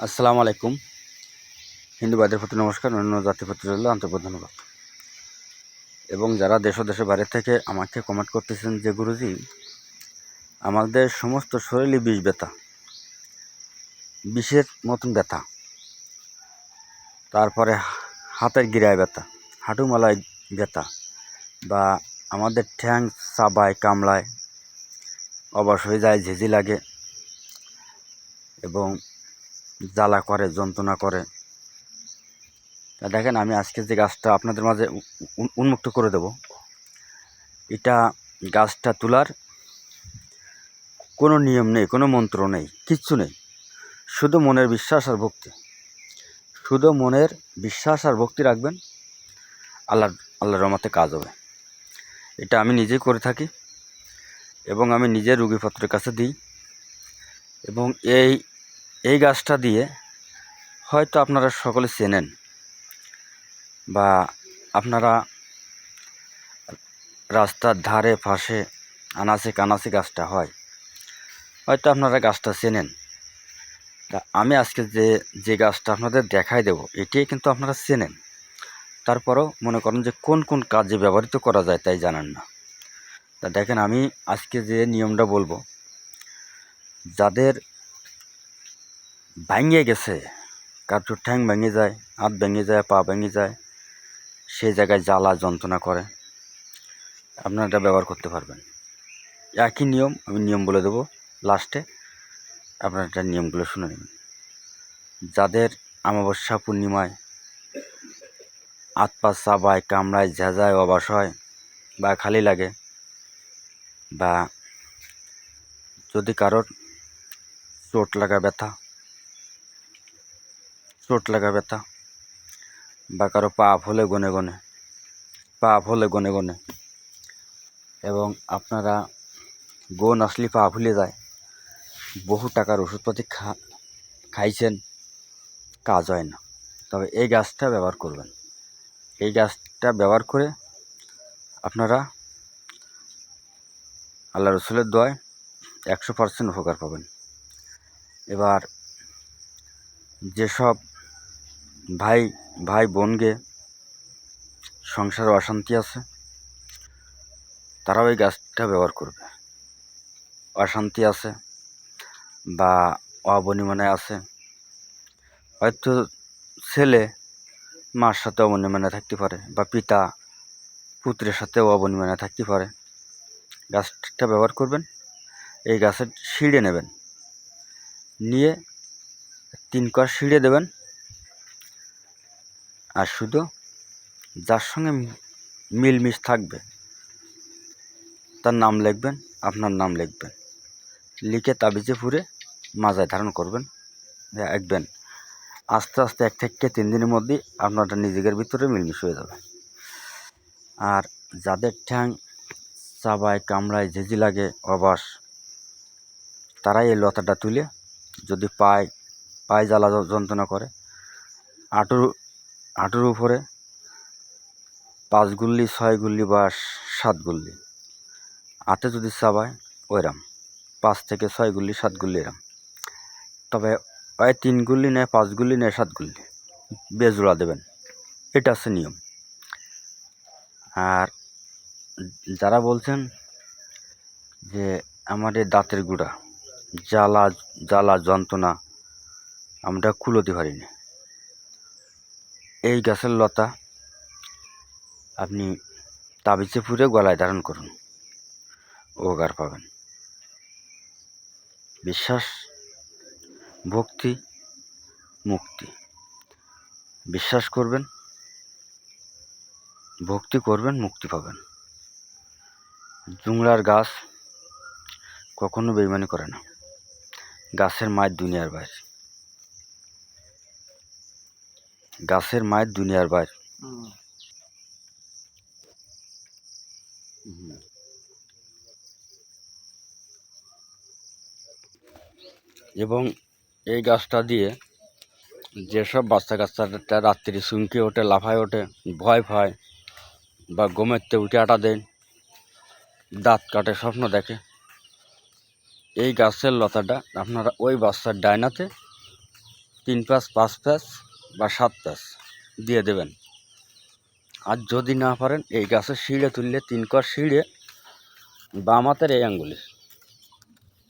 আসসালামু আলাইকুম। হিন্দু ভাইদের প্রতি নমস্কার অন্য জাতির প্রতি রইল আন্তর্গত এবং যারা দেশ দেশের বাইরে থেকে আমাকে কমেন্ট করতেছেন যে, গুরুজি, আমাদের সমস্ত শরীরই বিষ ব্যথা। বিষের মতন ব্যথা। তারপরে হাতের গিরায় ব্যথা, হাঁটুমালায় ব্যথা বা আমাদের ঠ্যাং চাবায়, কামড়ায় অবশ হয়ে যায়, ঝিঝি লাগে এবং জ্বালা করে, যন্ত্রণা করে। তা দেখেন, আমি আজকে যে গাছটা আপনাদের মাঝে উন্মুক্ত করে দেব। এটা গাছটা তোলার কোনো নিয়ম নেই, কোনো মন্ত্র নেই, কিচ্ছু নেই। শুধু মনের বিশ্বাস আর ভক্তি। শুধু মনের বিশ্বাস আর ভক্তি রাখবেন, আল্লাহ, আল্লাহর রহমতে কাজ হবে। এটা আমি নিজেই করে থাকি এবং আমি নিজে রুগীপত্রের কাছে দিই এবং এই এই গাছটা দিয়ে হয়তো আপনারা সকলে চেনেন বা আপনারা রাস্তার ধারে, পাশে, আনাচে কানাচে গাছটা হয়, হয়তো আপনারা গাছটা চেনেন। তা আমি আজকে যে যে গাছটা আপনাদের দেখাই দেব এটিই কিন্তু আপনারা চেনেন। তারপরও মনে করেন যে কোন কোন কাজে ব্যবহৃত করা যায় তাই জানেন না। তা দেখেন, আমি আজকে যে নিয়মটা বলব, যাদের ভাঙিয়ে গেছে। কারোর ঠ্যাং ভেঙে যায়, হাত ভেঙে যায়, পা ভেঙে যায়, সেই জায়গায় জ্বালা, যন্ত্রণা করে। আপনারা এটা ব্যবহার করতে পারবেন। একই নিয়ম, আমি নিয়ম বলে দেবো লাস্টে। আপনারা এটা নিয়মগুলো শুনে নেবেন যাদের অমাবস্যা পূর্ণিমায় হাত পা চাবায়, কামড়ায়, ঝেঁঝায়, অবাস হয় বা খালি লাগে বা যদি কারোর চোট লাগা ব্যথা চোট লাগা ব্যথা। বা কারও পা ফলে গনে গনে। পা ফলে গনে গনে। এবং আপনারা গোন আসলে পা ফুলে যায়। বহু টাকার ওষুধপাতি খা, খাইছেন, কাজ হয় না। তবে এই গাছটা ব্যবহার করবেন। এই গাছটা ব্যবহার করে আপনারা আল্লাহ রসুলের দোয়ায় একশো পার্সেন্ট উপকার পাবেন। এবার যেসব ভাই ভাই বোনকে সংসারে অশান্তি আছে, তারাও এই গাছটা ব্যবহার করবে। অশান্তি আছে বা অবনিমনে আছে, হয়তো ছেলে মার সাথে অবনিমনে থাকতে পারে বা পিতা পুত্রের সাথে অবনিমনে থাকতে পারে। গাছটা ব্যবহার করবেন, এই গাছের সিঁড়ে নেবেন, নিয়ে তিন কর সিঁড়ে দেবেন আর শুধু যার সঙ্গে মিলমিশ থাকবে, তার নাম লিখবেন, আপনার নাম লিখবেন। লিখে তাবিজে পুরে মাজায় ধারণ করবেন একবেন আস্তে আস্তে এক থেকে তিন দিনের মধ্যেই আপনারটা নিজেদের ভিতরে মিলমিশ হয়ে যাবে। আর যাদের ঠ্যাং চাবায়, কামড়ায়, ঝেঁঝি লাগে অবাস তারাই এই লতাটা তুলে যদি পায় পায়ে জ্বালা যন্ত্রণা করে হাঁটুর হাঁটুর উপরে, পাঁচ গুল্লি, ছয় গুল্লি বা সাত গুল্লি। হাতে যদি চাবায়, ওইরাম। পাঁচ থেকে ছয় গুল্লি, সাত গুল্লি এরাম। তবে ওই তিন গুল্লি নেয়, পাঁচ গুল্লি নেয়, সাত গুল্লি। বেজোড়া দেবেন। এটা হচ্ছে নিয়ম। আর যারা বলছেন যে আমার এই দাঁতের গুঁড়া, জ্বালা জ্বালা যন্ত্রণা, আমরা কুলোতে পারিনি। এই গাছের লতা আপনি তাবিজে পুরে গলায় ধারণ করুন। উপকার পাবেন। বিশ্বাস, ভক্তি, মুক্তি। বিশ্বাস করবেন, ভক্তি করবেন, মুক্তি পাবেন। জুংলার গাছ কখনো বেইমানি করে না। গাছের মায়ের দুনিয়ার বাইরে। গাছের মায়ের দুনিয়ার বাইর। এবং এই গাছটা দিয়ে যেসব বাচ্চা কাচ্চাটা রাত্রি চুমকে ওঠে লাফায় ওঠে ভয় পায় বা গোমেরতে উঠে আটা দেয় দাঁত কাটে স্বপ্ন দেখে এই গাছের লতাটা আপনারা ওই বাচ্চার ডায়নাতে তিন প্যাঁচ পাঁচ প্যাঁচ বা সাত প্যাঁচ দিয়ে দেবেন। আর যদি না পারেন, এই গাছের শিড়ে তুললে তিন কর শিড়ে বাম হাতের এই আঙ্গুলি।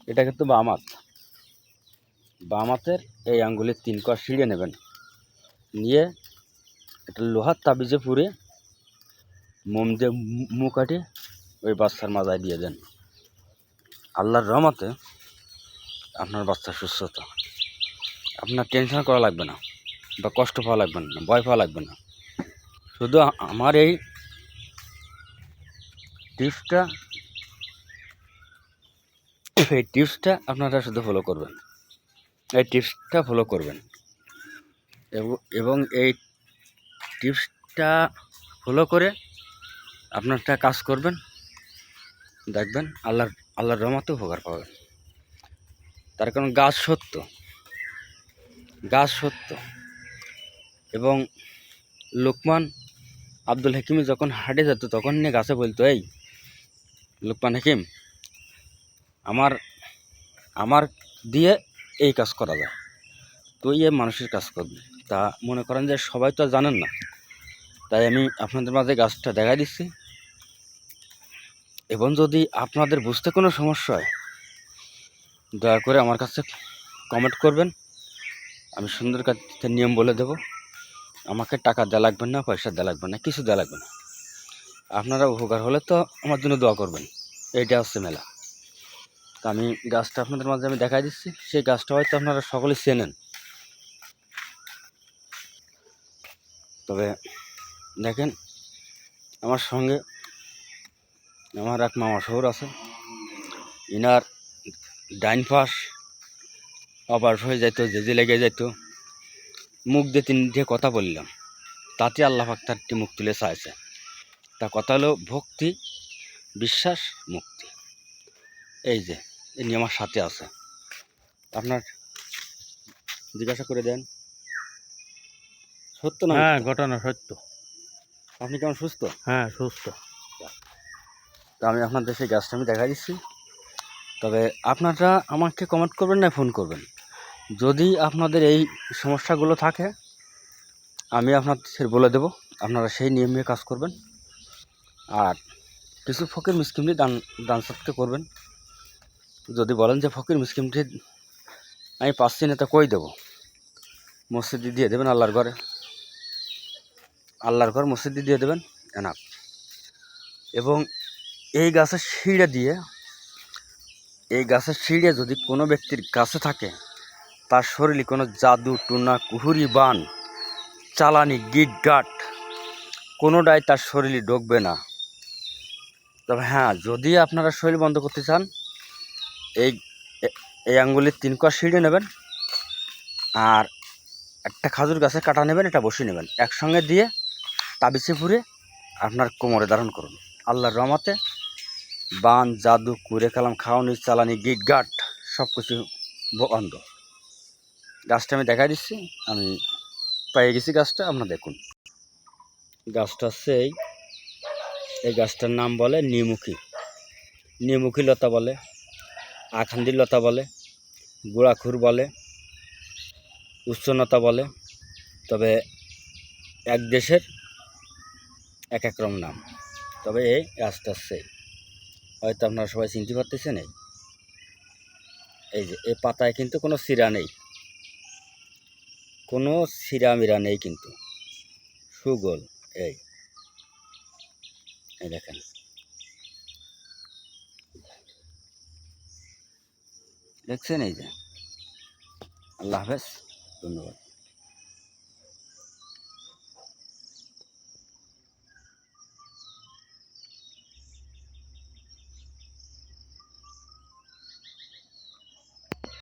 এটা কিন্তু বাম হাত। বাম হাতের এই আঙ্গুলির তিন কর শিড়ে নেবেন। নিয়ে একটা লোহার তাবিজে পুড়ে মোম দিয়ে মুখ কাটে ওই বাচ্চার মাজায় দিয়ে দেন। আল্লাহর রহমতে আপনার বাচ্চা সুস্থতা। আপনার টেনশন করা লাগবে না। বা কষ্ট পাওয়া লাগবে না, ভয় পাওয়া লাগবে না। শুধু আমার এই টিপসটা এই টিপসটা আপনারা শুধু ফলো করবেন। এই টিপসটা ফলো করবেন। এবং- এই টিপসটা ফলো করে আপনারটা কাজ করবেন। দেখবেন আল্লাহর আল্লাহর রহমতে উপকার পাবেন। তার কারণ গাছ সত্য। গাছ সত্য। এবং লোকমান আব্দুল হাকিমি যখন হাটে যেত, তখন নিয়ে গাছে বলতো, এই, লোকমান হাকিম, আমার আমার দিয়ে এই কাজ করা যায়। তুই এ মানুষের কাজ করবি। তা মনে করেন যে সবাই তো জানেন না। তাই আমি আপনাদের মাঝে গাছটা দেখা দিচ্ছি। এবং যদি আপনাদের বুঝতে কোনো সমস্যা হয়, দয়া করে আমার কাছে কমেন্ট করবেন। আমি সুন্দর কাছে নিয়ম বলে দেব। আমাকে টাকা দেওয়া লাগবে না, পয়সা দেওয়া লাগবে না, কিছু দেওয়া লাগবে না। আপনারা উপকার হলে তো আমার জন্য দোয়া করবেন। এইটা হচ্ছে মেলা। তা আমি গাছটা আপনাদের মাঝে আমি দেখাই দিচ্ছি। সেই গাছটা হয়তো আপনারা সকলে চেনেন। তবে দেখেন, আমার সঙ্গে আমার এক মামা শহর আছে। ইনার ডাইন পাশ অপার হয়ে যেত জেজে লেগে যেত মুখ দিয়ে তিনটে কথা বললাম তাতে আল্লাহ পাক তারটি মুখ তুলে চাইছে তা কথা হলো ভক্তি বিশ্বাস মুক্তি। এই যে এই নিয়ে আমার সাথে আছে। আপনার জিজ্ঞাসা করে দেন। সত্য না হ্যাঁ ঘটনা সত্য। আপনি কেমন সুস্থ? হ্যাঁ সুস্থ। তা আমি আপনার দেশে গ্যাসটা আমি দেখা দিচ্ছি তবে আপনারা আমাকে কমেন্ট করবেন না ফোন করবেন? যদি আপনাদের এই সমস্যাগুলো থাকে, আমি আপনাদের বলে দেব, আপনারা সেই নিয়মে কাজ করবেন। আর কিছু ফকির মিসকিমটি দান দান সৎকে করবেন। যদি বলেন যে, ফকির মিসকিমটি আমি পাচ্ছি না কই দেবো? মসজিদে দিয়ে দেবেন আল্লাহর ঘরে। আল্লাহর ঘর মসজিদে দিয়ে দেবেন, এনাফ। এবং এই গাছের শিড়ে দিয়ে, এই গাছের শিড়ে যদি কোনো ব্যক্তির কাছে থাকে তার শরীরে কোনো জাদু, টুনা, কুহুরি, বান, চালানি, গিট গাট, কোনোটাই তার শরীরে ঢুকবে না। তবে হ্যাঁ যদি আপনারা শরীর বন্ধ করতে চান, এই এই আঙ্গুলির তিন কর সিঁড়ে নেবেন আর একটা খাজুর গাছের কাটা নেবেন, এটা বসিয়ে নেবেন। একসঙ্গে দিয়ে তাবিজে ফুরে আপনার কোমরে ধারণ করুন। আল্লাহর রহমতে বান, জাদু, কুড়ে কালাম, খাওয়ানি, চালানি, গিট গাট সব কিছু বন্ধ। গাছটা আমি দেখা দিচ্ছি, আমি পেয়ে গেছি গাছটা, আপনার দেখুন। গাছটা হচ্ছে এই এই গাছটার নাম বলে নিমুখী। নিমুখী লতা বলে, আখান্দি লতা বলে, গুড়াখুর বলে উচ্চনতা বলে, তবে এক দেশের এক এক রকম নাম। তবে এই গাছটা হচ্ছে হয়তো আপনারা সবাই চিনতে পারতেছেন এই। এই যে, এই পাতায় কিন্তু কোনো শিরা নেই। কোনো সিরামিরা নেই কিন্তু। সুগোল এই। এই দেখেন। দেখছেন এই যে? আল্লাহ হাফেজ ধন্যবাদ।